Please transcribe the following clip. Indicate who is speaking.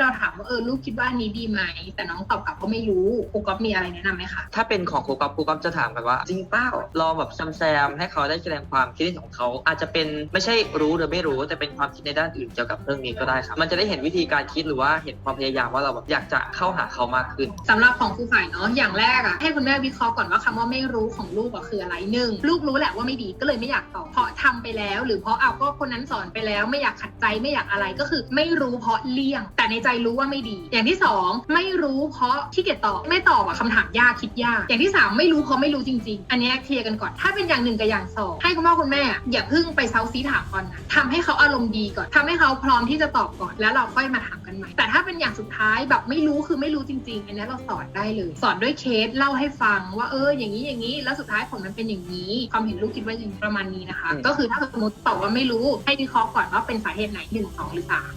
Speaker 1: เราถามว่าเออลูกคิดว่าอันนี้ดีไหมแต่น้องตอบกลับว่าไม่รู้ครูก๊อฟมีอะไรแนะนำไหมคะ
Speaker 2: ถ้าเป็นของครูก๊อฟครูก๊อฟจะถามกันว่า จริงเปล่าลองแบบแซมๆให้เขาได้แสดงความคิดเห็นของเขา อาจจะเป็นไม่ใช่รู้หรือไม่รู้ แต่เป็นความคิดในด้านอื่นเกี่ยวกับเรื่องนี้ก็ได้ครับมันจะได้เห็นวิธีการคิดหรือว่าเห็นความพยายามว่าเราแบบอยากจะเข้าหาเขามากขึ้น
Speaker 1: สำหรับของครูฝ่ายเนาะอย่างแรกอะให้คุณแม่วิเคราะห์ก่อนว่าคำว่าไม่รู้ของลูกอะคืออะไรหนึ่งลูกรู้แหละว่าไม่ดีก็เลยไม่อยากตอบเพราะทำไปแล้ว หรือเพราะเอาก็คนนั้นสอนไปแล้ว ไม่อยากขัดใจไม่อยากอะไรก็คือ ไม่รู้เพราะเลี่ยง แต่ในใจรู้ว่าไม่ดี อย่างที่สองไม่รู้เพราะขี้เกียจตอบไม่ตอบอะคำถามยากคิดยาก อย่างที่สามไม่รู้เพราะไม่รู้จริง ๆ อันเนี้ยเคลียร์กันก่อนถ้าเป็นอย่างหนึ่งกับอย่างสองให้คุณพ่อคุณแม่ อย่าเพิ่งไปเซาซีถามก่อนนะทำให้เขาอารมณ์ดีก่อนทำให้เขาพร้อมที่จะตอบก่อน แล้วเราค่อยมาถามกันใหม่ แต่ถ้าเป็นอย่างสุดท้ายแบบไม่รู้คือไม่รู้จริง ๆ อันเนี้ยเราสอนได้เลย สอนด้วยเคสเล่าให้ฟังว่าเอออย่างนี้อย่างนี้ แล้วสุดท้ายผลมันเป็นอย่างนี้ ความเห็นลูกคิดว่าอย่างนี้ประมาณนี้นะคะ
Speaker 2: อืม
Speaker 1: ก็คือถ้าสมมติตอบว่าไม่รู้ให้วิเคราะห์ก่อนว่าเป็นสาเหตุไหนหนึ่งสองหรือสาม